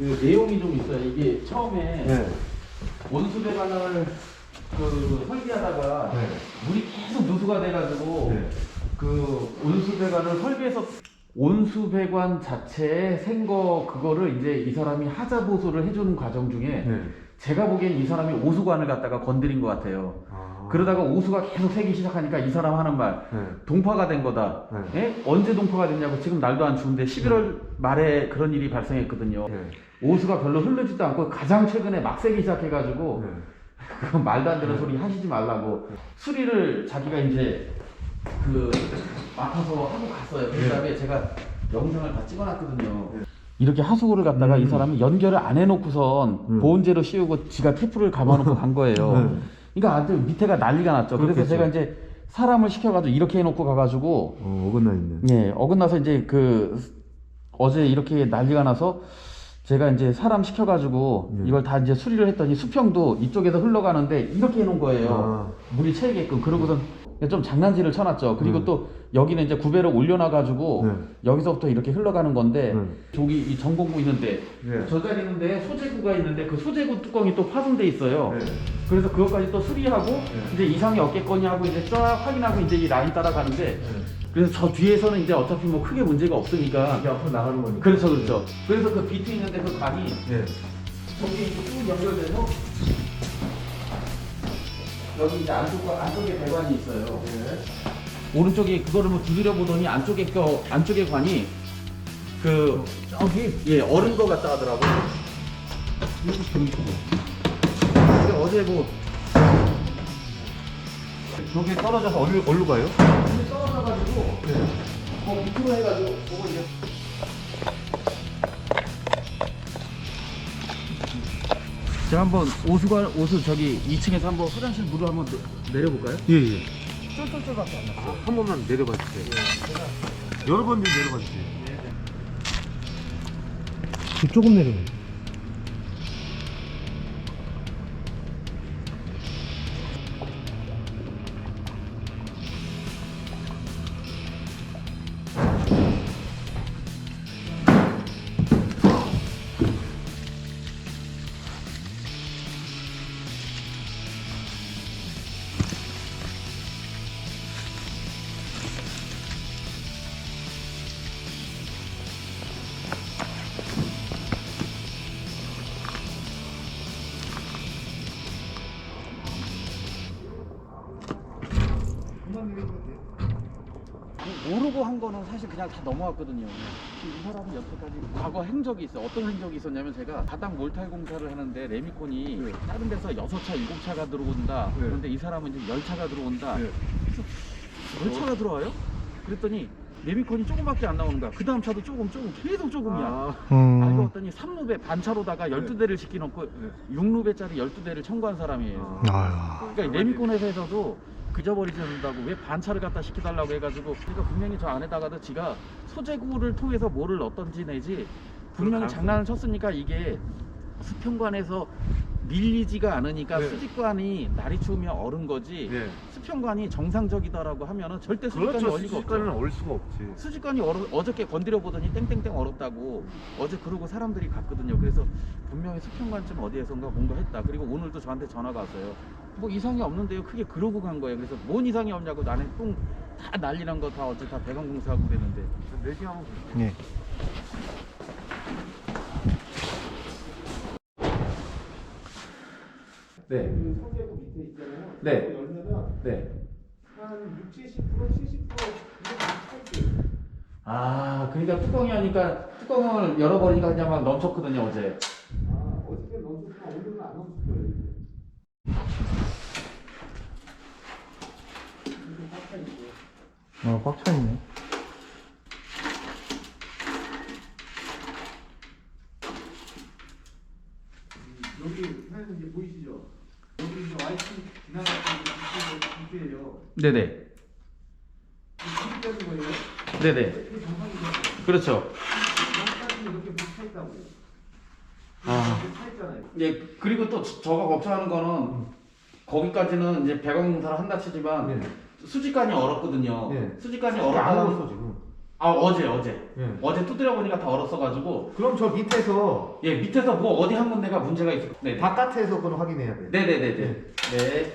내용이 좀 있어요. 이게 처음에 네. 온수 배관을 그 설계하다가 네. 물이 계속 누수가 돼가지고 네. 그 온수 배관을 설계해서 온수 배관 자체에 생거 그거를 이제 이 사람이 하자 보수를 해주는 과정 중에 네. 제가 보기엔 이 사람이 오수관을 갖다가 건드린 것 같아요. 아. 그러다가 오수가 계속 새기 시작하니까 이 사람 하는 말 네. 동파가 된 거다. 네. 예? 언제 동파가 됐냐고 지금 날도 안 추운데 11월 말에 그런 일이 발생했거든요. 네. 오수가 별로 흐르지도 않고 가장 최근에 막 새기 시작해가지고 네. 그건 말도 안 되는 소리 하시지 말라고 수리를 자기가 이제 그 맡아서 하고 갔어요. 그 다음에 제가 영상을 다 찍어놨거든요. 이렇게 하수구를 갖다가 이 사람이 연결을 안 해놓고선 음. 보온재로 씌우고 지가 테프를 감아놓고 간 거예요. 네. 그러니까 아주 밑에가 난리가 났죠. 그래서 그렇겠죠. 제가 이제 사람을 시켜가지고 이렇게 해놓고 가가지고 어, 어긋나 있네. 예, 어긋나서 이제 그 어제 이렇게 난리가 나서 제가 이제 사람 시켜가지고 예. 이걸 다 이제 수리를 했더니 수평도 이쪽에서 흘러가는데 이렇게 해놓은 거예요. 아. 물이 채게끔. 그러고선 좀 장난질을 쳐놨죠. 그리고 네. 또 여기는 이제 구배를 올려놔가지고 네. 여기서부터 이렇게 흘러가는 건데 네. 저기 이 전공구 있는데 네. 저 자리 있는데 소재구가 있는데 그 소재구 뚜껑이 또 파손돼 있어요. 네. 그래서 그것까지 또 수리하고 이제 이상이 없겠거니 하고 이제 쫙 확인하고 이제 이 라인 따라가는데 그래서 저 뒤에서는 이제 어차피 뭐 크게 문제가 없으니까 이게 앞으로 나가는 거니까. 그렇죠 그렇죠 그래서 그 비트 있는데 그 관이 네. 저기 이렇게 쭉 연결돼서 여기 이제 안쪽 안쪽에 배관이 있어요 네. 오른쪽에 그거를 뭐 두드려 보더니 안쪽에 거 안쪽에 관이 그 저기 예 얼은 거 같다 하더라고 근데 어제 뭐 저기 떨어져서 어디로, 어디로 가요? 떨어져가지고 네. 그 밑으로 해가지고 그거 이제 제가 한번 오수관 오수 저기 2층에서 한번 화장실 물을 한번 내- 내려볼까요? 예, 예. 쫄쫄쫄밖에 안 났어요. 한 번만 내려봐 주세요. 여러 번 내려봐 주세요. 조금 내려. 모르고 한 거는 사실 그냥 다 넘어갔거든요. 이 사람이 여태까지 과거 행적이 있어요. 어떤 행적이 있었냐면 제가 바닥 몰탈 공사를 하는데 레미콘이 네. 다른 데서 6차, 7차가 들어온다. 네. 그런데 이 사람은 이제 10차가 들어온다. 네. 몇 차가 들어와요? 그랬더니 레미콘이 조금밖에 안 나오는 거야. 그 다음 차도 조금, 조금, 계속 조금이야. 아. 알고 봤더니 3루배 반차로다가 12대를 시켜놓고 네. 6루배짜리 12대를 청구한 사람이에요. 아. 그러니까 레미콘 회사에서도 그저 버리지 않는다고 왜 반차를 갖다 시켜달라고 해가지고 그러니까 분명히 저 안에다가도 지가 소재구를 통해서 뭐를 넣었던지 내지 분명히 장난을 쳤으니까 이게 수평관에서 밀리지가 않으니까 네. 수직관이 날이 추우면 얼은 거지 네. 수평관이 정상적이다라고 하면은 절대 수직관이 그렇죠. 얼 리가 없죠. 수직관은 올 수가 없지. 수직관이 얼어, 어저께 건드려 보더니 땡땡땡 얼었다고 어제 그러고 사람들이 갔거든요. 그래서 분명히 수평관쯤 어디에선가 뭔가 했다. 그리고 오늘도 저한테 전화가 왔어요. 뭐 이상이 없는데요. 크게 그러고 간 거예요. 그래서 뭔 이상이 없냐고 나는 똥다 난리 난 거 다 어제 다 배관 공사하고 그랬는데 내시 한번 볼게요. 네. 네. 그 성대구 밑에 있잖아요. 네. 그거 열면은 네. 한 6, 70% 70% 이게 차있어요. 아 그러니까 뚜껑이 하니까 뚜껑을 열어버리니까 그냥 막 넘쳤거든요 어제. 아, 어저께 넘쳤구나. 오늘은 안 넘칠 거예요. 이게 꽉차 있고. 어, 꽉 차있네. 여기 사장님 이제 보이시죠? 여기 이제 와이프 지나가는 게 밑에예요. 네네. 이렇게 되는 거예요. 네네. 이게 정상이죠. 그렇죠. 이렇게 있다고요. 아. 있잖아요. 예 그리고 또 저- 저가 걱정하는 거는 거기까지는 이제 배관 공사를 한다 치지만 네. 수직관이 얼었거든요. 네. 수직관이 안 얼었다. 얼었어 지금. 아 어제 어제 예. 어제 두드려 보니까 다 얼었어가지고 그럼 저 밑에서 예 밑에서 뭐 어디 한 군데가 문제가 있어. 네. 바깥에서 그건 확인해야 돼. 네네네네. 네.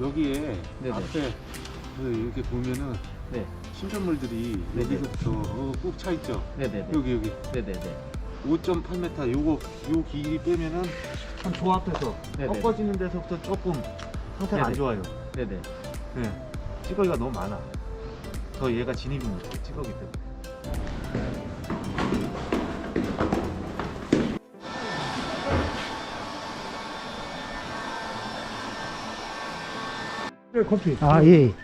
여기에 네네. 앞에 그 이렇게 보면은 네. 신전물들이 네 네. 여기서부터 어, 꾹차 있죠. 네네네. 여기 여기 네네네. 5.8m 요거 요 길이 빼면은 한 조합해서 네네. 꺾어지는 데서부터 조금 상태가 안 네네. 좋아요. 네네. 네. 찌꺼기가 너무 많아. 더 얘가 진입이 못해. 찌꺼기 때문에. 커피. 아, 예.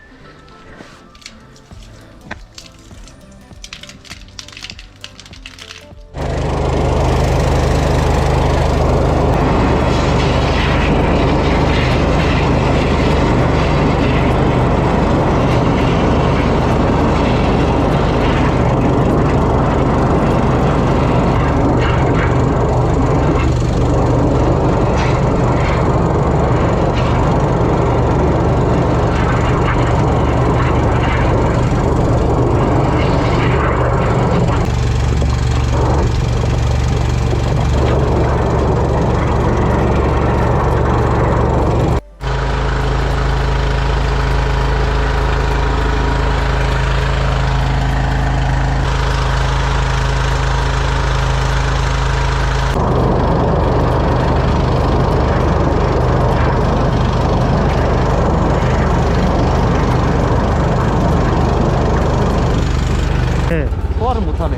네, 소화를 못하네.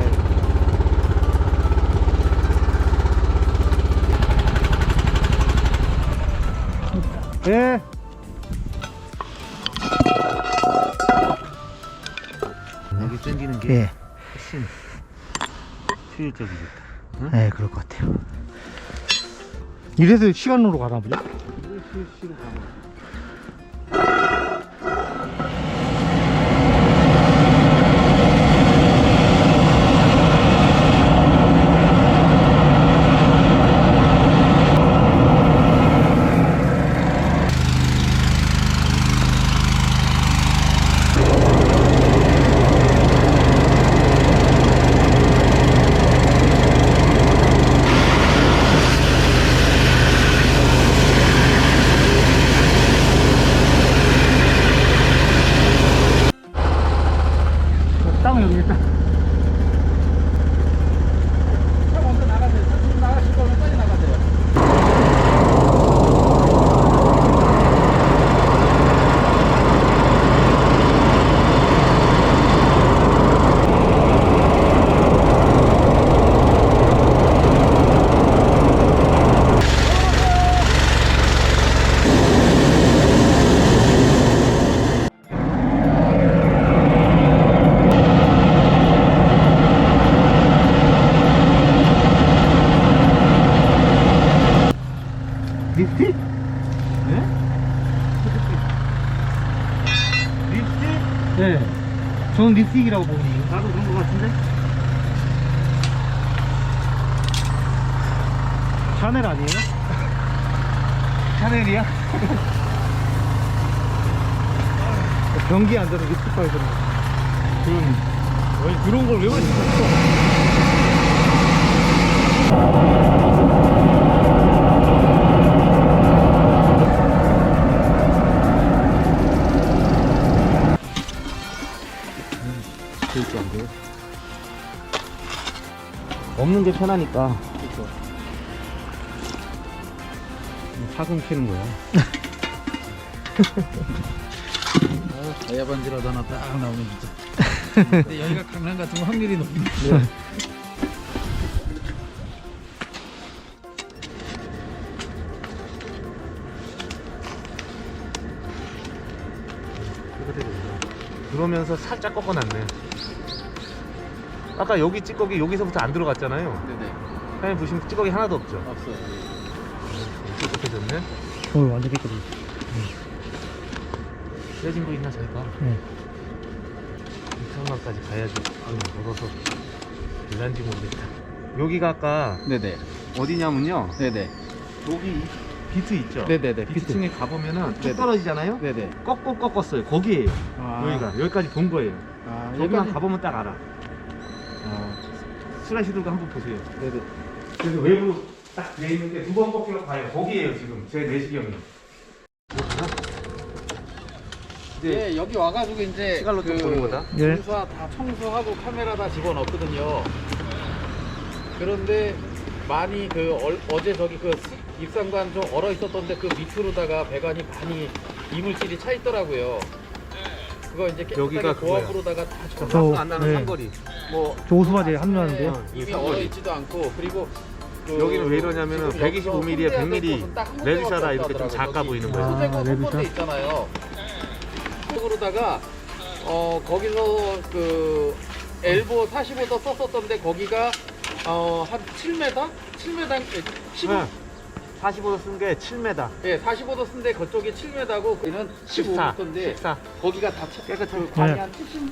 예. 여기 땡기는 게 예. 훨씬 효율적이겠다. 네, 그럴 것 같아요. 이래서 시간으로 가나 보죠? 땅 여기 있다. 차 먼저 나가세요. 차 지금 나가실 거면 빨리 나가세요. 립스틱? 네? 립스틱? 네. 저는 립스틱이라고 보니. 나도 그런 거 같은데? 샤넬 아니에요? 샤넬이야? 변기에 앉아서 립스틱 바르는 그런 왜 그런 걸왜 만들었어? 없는 게 편하니까. 사금 캐는 거야. 다이아 반지라도 하나 딱 나오면 진짜. 근데 여기가 강남 같으면 확률이 높은데. 그러면서 살짝 꺾어놨네. 아까 여기 찌꺼기 여기서부터 안 들어갔잖아요. 네네. 사장님 보시면 찌꺼기 하나도 없죠. 없어요. 깨끗해졌네. 어, 완전 깨끗해. 떼진 거 있나 저희가? 네. 이성만까지 가야지 아, 멀어서 될란지 모르겠다 여기가 아까 네네. 어디냐면요 네네. 여기 비트 있죠 네네네. 비트 층에 가보면은 쭉 네네. 떨어지잖아요 네네. 꺾고 꺾었어요 거기에요 아, 여기가 여기까지 본 거예요 아, 여기만 여기까지. 가보면 딱 알아 아, 슬라시들도 한번 보세요 네네. 그래서 외부 딱 돼 있는 게두번 꺾이고 가요 거기에요 지금 제 내시경이 예, 여기 와가지고 이제 시갈로 좀 보는 거다 예. 공사 다 청소하고 카메라 다 집어넣거든요. 그런데 많이 그 어, 제 저기 그 시- 입상관 좀 얼어 있었던데 그 밑으로다가 배관이 많이 이물질이 차 있더라고요. 그거 이제 여기가 깨끗하게 그거야. 고압으로다가 다 저- 청소. 안 나는 네. 상거리 뭐저 오수바지 합류하는데요. 어, 이 이미 얼어 상거리 있지도 않고 그리고 그 여기는 왜 이러냐면은 지금 여기서 125mm 에 손대야 될 100mm 곳은 딱한 레드샤다 군데밖에 이렇게 좀 없다더라고요. 작아 저기 보이는 거예요. 소재고 아, 한 레드샷? 있잖아요. 그로다가 어 거기서 그 엘보 45도 썼었던데 거기가 어한 7m? 7m? 15? 네. 45도 쓴 게 7m 예, 45도 쓴데 그쪽이 7m고 거기는 14 15m인데 14 거기가 다 관이 네. 한 70,